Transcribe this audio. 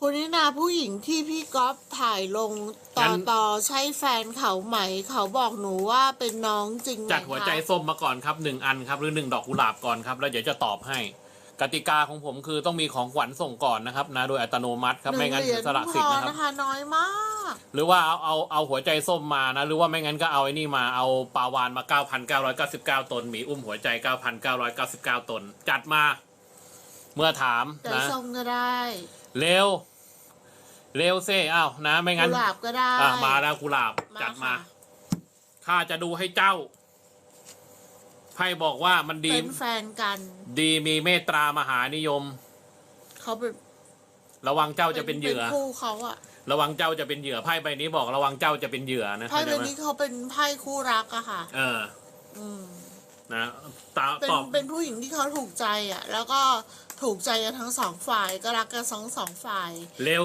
คุณนินาผู้หญิงที่พี่ก๊อฟถ่ายลงต่งั้อนต่อใช่แฟนเขาไหม เขาบอกหนูว่าเป็นน้องจริงไหมจัดหัวใจคะส้มมาก่อนครับหนึ่งอันครับ หรือหนึ่งดอกกุหลาบก่อนครับ แล้วเดี๋ยวจะตอบให้ กติกาของผมคือต้องมีของขวัญส่งก่อนนะครับนะโดยอัตโนมัติครับไม่งั้นหเหรีเสียยญสละพสิทธิ์อนะครับ นะคะ น้อยมาก หรือว่าเอาเอาเอาหัวใจส้มมานะ หรือว่าไม่งั้นก็เอาไอ้นี่มาเอาปลาวานมา 9,999 ตนหมีอุ้มหัวใจ 9,999 ตน จัดมา เมื่อถามแต่นะส้มก็ได้เร็ว เร็วเซ่อ้าวนะไม่งั้นกุหลาบก็ได้อะมาแล้วกุหลาบจัดมาค่ะข้าจะดูให้เจ้าไพ่บอกว่ามันดี เป็นแฟนกัน ดีมีเมตตามหานิยม เขาเป็นระวังเจ้าจะเป็นเหยื่อ คู่เขาอะระวังเจ้าจะเป็นเหยื่อไพ่ใบนี้บอกระวังเจ้าจะเป็นเหยื่อนะไพ่ใบเข้าใจไหมนี้เขาเป็นไพ่คู่รักอะค่ะ เออ อืม นะตาเป็นตอบเป็นผู้หญิงที่เขาถูกใจอะแล้วก็ถูกใจกันทั้งสองฝ่ายก็รักกันทั้งสองฝ่าย เร็ว